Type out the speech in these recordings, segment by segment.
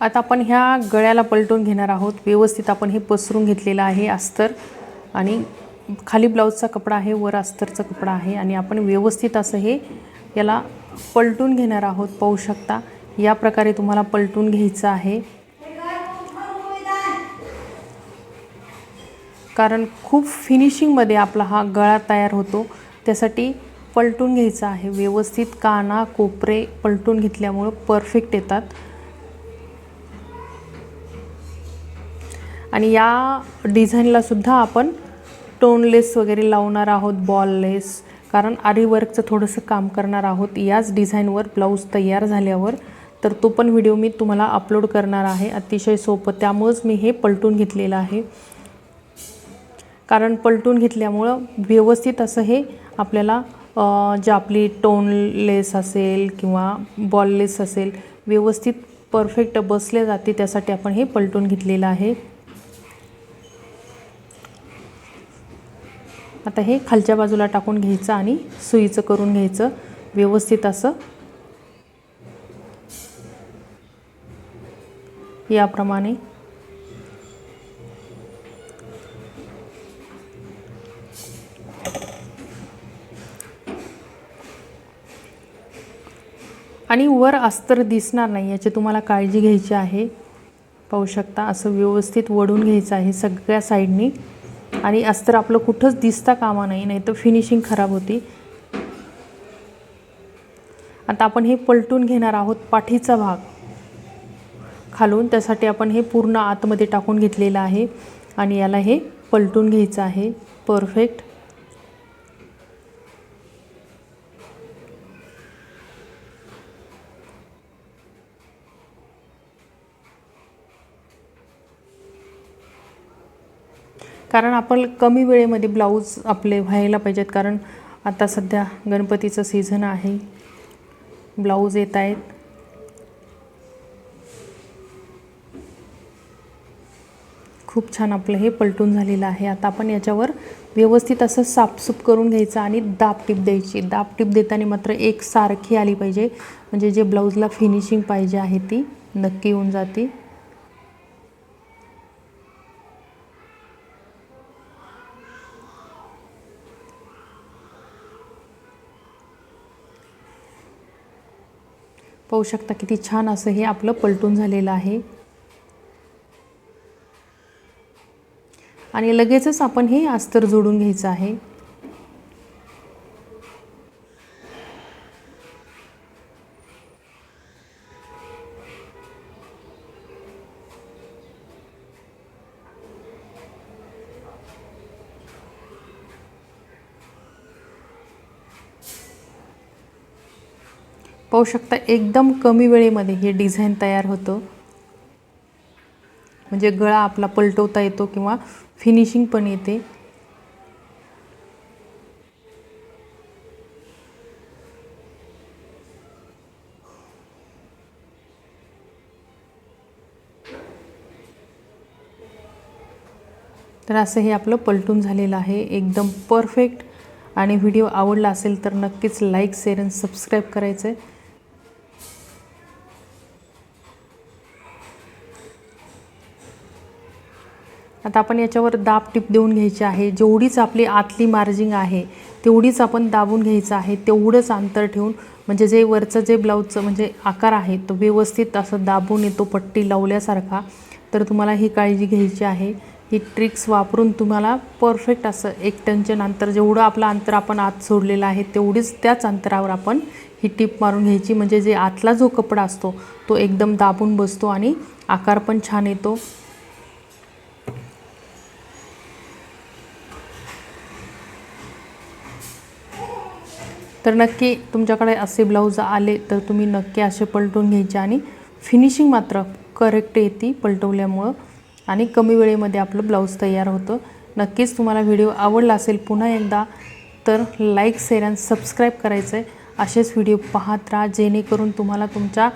आता आपण ह्या गळ्याला पलटून घेणार आहोत. व्यवस्थित आपण हे पसरून घेतलेलं आहे अस्तर. आणि खाली ब्लाऊजचा कपडा आहे वर अस्तरचा कपडा आहे. आणि आपण व्यवस्थित असं हे याला पलटून घेणार आहोत. पाहू शकता या प्रकारे तुम्हाला पलटून घ्यायचं आहे. कारण खूप फिनिशिंगमध्ये आपला हा गळा तयार होतो. त्यासाठी पलटून घ्यायचा आहे. व्यवस्थित काना कोपरे पलटून घेतल्यामुळं परफेक्ट येतात. आणि या डिझाईनला सुद्धा आपण टोनलेस वगैरे लावणार आहोत बॉललेस कारण आरीवर्कचं थोडंसं काम करणार आहोत. याच डिझाईनवर ब्लाऊज तयार झाल्यावर तर तो पण व्हिडिओ मी तुम्हाला अपलोड करणार आहे. अतिशय सोपं. त्यामुळंच मी हे पलटून घेतलेलं आहे. कारण पलटून घेतल्यामुळं व्यवस्थित असं हे आपल्याला जे आपली टोनलेस असेल किंवा बॉललेस असेल व्यवस्थित परफेक्ट बसले जाते. त्यासाठी आपण हे पलटून घेतलेलं आहे. आता हे खालच्या बाजूला टाकून घ्यायचं आणि सुईचं करून घ्यायचं. व्यवस्थित असं. याप्रमाणे. आणि वर अस्तर दिसणार नाही याची तुम्हाला काळजी घ्यायची आहे. पाहू शकता असं व्यवस्थित वडून घ्यायचं आहे सगळ्या साईडनी. आणि अस्तर आपलं कुठंच दिसता कामा नाही नाही तर फिनिशिंग खराब होती. आता आपण हे पलटून घेणार आहोत पाठीचा भाग. खालून त्यासाठी आपण हे पूर्ण आतमध्ये टाकून घेतलेलं आहे आणि याला हे पलटून घ्यायचं आहे. परफेक्ट कारण आपण कमी वेळेमध्ये ब्लाऊज आपले व्हायला पाहिजेत. कारण आता सध्या गणपतीचं सीझन आहे. ब्लाऊज येत आहेत. खूप छान आपलं हे पलटून झालेलं आहे. आता आपण याच्यावर व्यवस्थित असं साफसूप करून घ्यायचं आणि दाब टीप द्यायची. दाब टीप देताना मात्र एक सारखी आली पाहिजे. म्हणजे जे ब्लाऊजला फिनिशिंग पाहिजे आहे ती नक्की होऊन जाते. पाहू शकता किती छान असं हे आपलं पलटून झालेलं आहे. आणि लगेचच आपण हे अस्तर जोडून घ्यायचं आहे. पाहू शकता एकदम कमी वेळेमध्ये हे डिझाईन तयार होतं. म्हणजे गळा आपला पलटवता येतो किंवा फिनिशिंग पण येते. तर असं हे आपलं पलटून झालेलं आहे. एकदम परफेक्ट आणि व्हिडिओ आवडला असेल तर नक्कीच लाईक शेअर आणि सबस्क्राईब करायचं आहे आता आपण याच्यावर दाब टिप देऊन घ्यायची आहे. जेवढीच आपली आतली मार्जिंग आहे तेवढीच आपण दाबून घ्यायचं आहे. तेवढंच अंतर ठेवून म्हणजे जे वरचं जे ब्लाऊजचं म्हणजे आकार आहे तो व्यवस्थित असं दाबून येतो पट्टी लावल्यासारखा. तर तुम्हाला ही काळजी घ्यायची आहे. ही ट्रिक्स वापरून तुम्हाला परफेक्ट असं एक टनच्या अंतर जेवढं आपलं अंतर आपण आत सोडलेलं आहे तेवढीच त्याच अंतरावर आपण ही टीप मारून घ्यायची. म्हणजे जे आतला जो कपडा असतो तो एकदम दाबून बसतो आणि आकार पण छान येतो. तर नक्की तुमच्याकडे असे ब्लाऊज आले तर तुम्ही नक्की असे पलटून घ्यायचे आणि फिनिशिंग मात्र करेक्ट येते पलटवल्यामुळं. आणि कमी वेळेमध्ये आपलं ब्लाऊज तयार होतं. नक्कीच तुम्हाला व्हिडिओ आवडला असेल पुन्हा एकदा तर लाईक शेअर आणि सबस्क्राईब करायचं आहे असेच व्हिडिओ पाहत राहा जेणेकरून तुम्हाला तुमच्या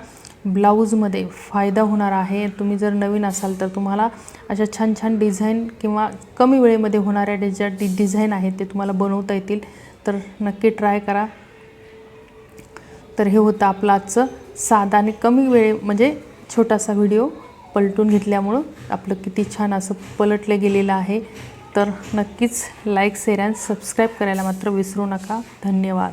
ब्लाऊजमध्ये फायदा होणार आहे. तुम्ही जर नवीन असाल तर तुम्हाला अशा छान छान डिझाईन किंवा कमी वेळेमध्ये होणाऱ्या डि ज्या डि डिझाईन आहेत ते तुम्हाला बनवता येतील. तर नक्की ट्राय करा. तर हे होतं आपलं आजचं साधा आणि कमी वेळ म्हणजे छोटासा व्हिडिओ पलटून घेतल्यामुळं आपलं किती छान असं पलटलं गेलेलं आहे. तर नक्कीच लाईक शेअर अँड सबस्क्राईब करायला मात्र विसरू नका. धन्यवाद.